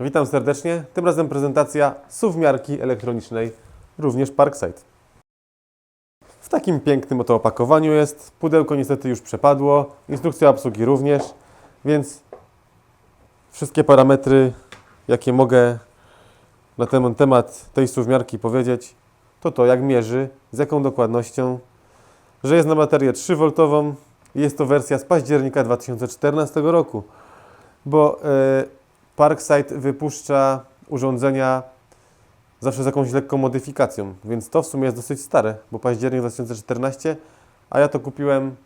Witam serdecznie. Tym razem prezentacja suwmiarki elektronicznej, również Parkside. W takim pięknym oto opakowaniu jest. Pudełko niestety już przepadło, instrukcja obsługi również, więc wszystkie parametry, jakie mogę na ten temat tej suwmiarki powiedzieć, to to jak mierzy, z jaką dokładnością, że jest na baterię 3V i jest to wersja z października 2014 roku, bo e, Parkside wypuszcza urządzenia zawsze z jakąś lekką modyfikacją, więc to w sumie jest dosyć stare, bo październik 2014, a ja to kupiłem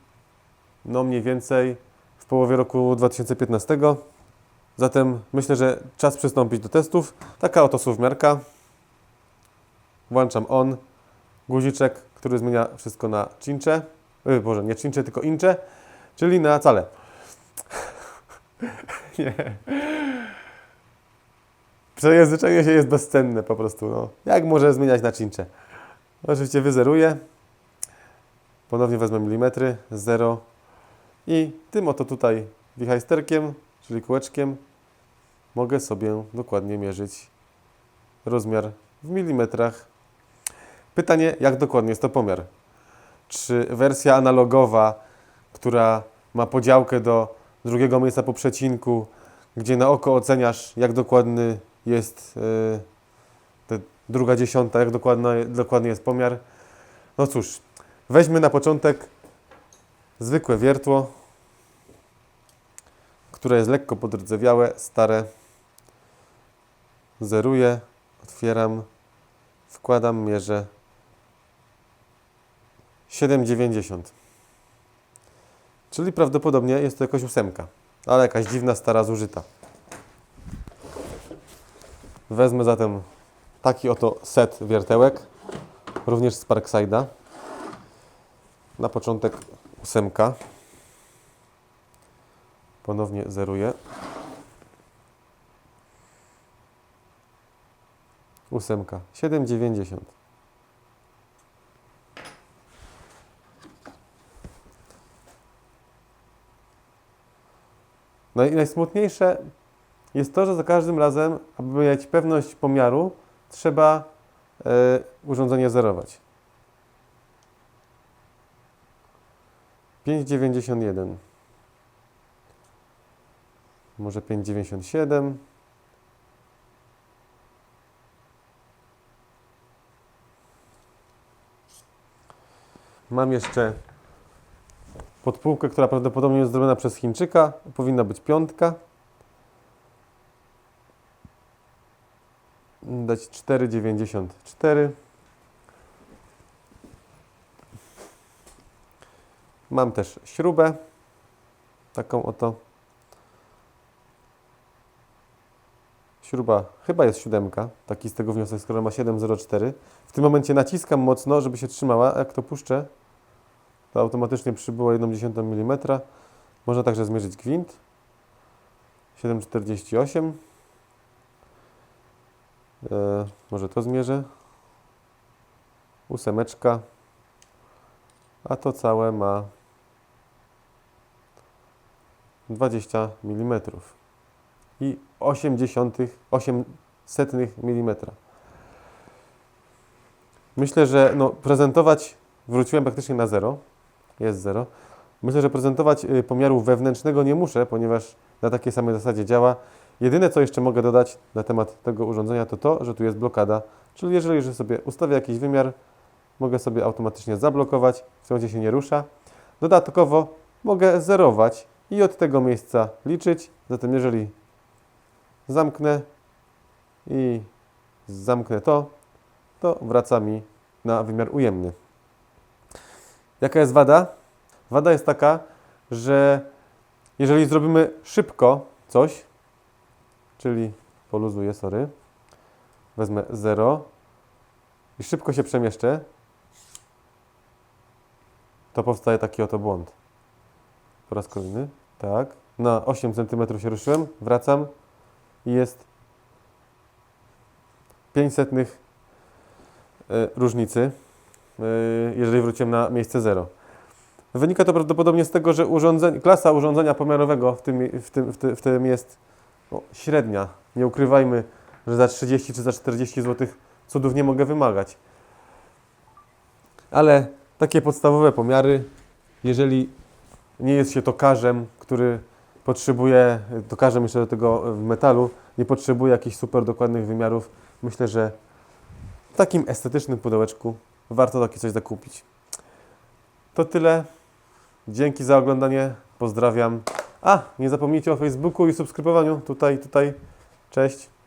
no mniej więcej w połowie roku 2015. Zatem myślę, że czas przystąpić do testów. Taka oto suwmiarka. Włączam on, guziczek, który zmienia wszystko na cincze. Yy, Boże, nie cincze, tylko incze, czyli na cale. nie. Przejęzyczenie się jest bezcenne po prostu. No. Jak może zmieniać na? Oczywiście wyzeruję. Ponownie wezmę milimetry, 0 i tym oto tutaj wichajsterkiem, czyli kółeczkiem, mogę sobie dokładnie mierzyć rozmiar w milimetrach. Pytanie, jak dokładnie jest to pomiar? Czy wersja analogowa, która ma podziałkę do drugiego miejsca po przecinku, gdzie na oko oceniasz, jak dokładny jest te druga dziesiąta, jak dokładnie jest pomiar. No cóż, weźmy na początek zwykłe wiertło, które jest lekko podrdzewiałe, stare. Zeruję, otwieram, wkładam, mierzę 7,90. Czyli prawdopodobnie jest to jakaś ósemka, ale jakaś dziwna, stara, zużyta. Wezmę zatem taki oto set wiertełek, również z Parkside'a. Na początek ósemka. Ponownie zeruję. Ósemka. 7,90. No i najsmutniejsze jest to, że za każdym razem, aby mieć pewność pomiaru, trzeba e, urządzenie zerować. 5,91. Może 5,97. Mam jeszcze podpółkę, która prawdopodobnie jest zrobiona przez Chińczyka. Powinna być piątka. Dać 4,94. Mam też śrubę. Taką oto. Śruba chyba jest siódemka, taki z tego wniosek, skoro ma 7,04. W tym momencie naciskam mocno, żeby się trzymała. Jak to puszczę, to automatycznie przybyło 1,1 mm. Można także zmierzyć gwint. 7,48. E, może to zmierzę. Ósemeczka. A to całe ma 20 mm i 80, 800 mm. Myślę, że no, prezentować, wróciłem praktycznie na zero, jest zero. Myślę, że prezentować y, pomiaru wewnętrznego nie muszę, ponieważ na takiej samej zasadzie działa. Jedyne, co jeszcze mogę dodać na temat tego urządzenia, to to, że tu jest blokada. Czyli jeżeli że sobie ustawię jakiś wymiar, mogę sobie automatycznie zablokować, w tym się nie rusza. Dodatkowo mogę zerować i od tego miejsca liczyć. Zatem jeżeli zamknę i zamknę to, to wraca mi na wymiar ujemny. Jaka jest wada? Wada jest taka, że jeżeli zrobimy szybko coś, czyli poluzuję, sorry, wezmę 0 i szybko się przemieszczę, to powstaje taki oto błąd. Po raz kolejny, tak, na 8 cm się ruszyłem, wracam. I jest 500 y, różnicy, y, jeżeli wróciłem na miejsce 0. Wynika to prawdopodobnie z tego, że klasa urządzenia pomiarowego w tym, w tym, w tym, w tym jest no, średnia, Nie ukrywajmy, że za 30 czy za 40 zł cudów nie mogę wymagać. Ale takie podstawowe pomiary, jeżeli nie jest się tokarzem, który potrzebuje, tokarzem jeszcze do tego w metalu, nie potrzebuje jakichś super dokładnych wymiarów, myślę, że w takim estetycznym pudełeczku warto takie coś zakupić. To tyle. Dzięki za oglądanie. Pozdrawiam. A, nie zapomnijcie o Facebooku i subskrybowaniu. Tutaj, tutaj. Cześć.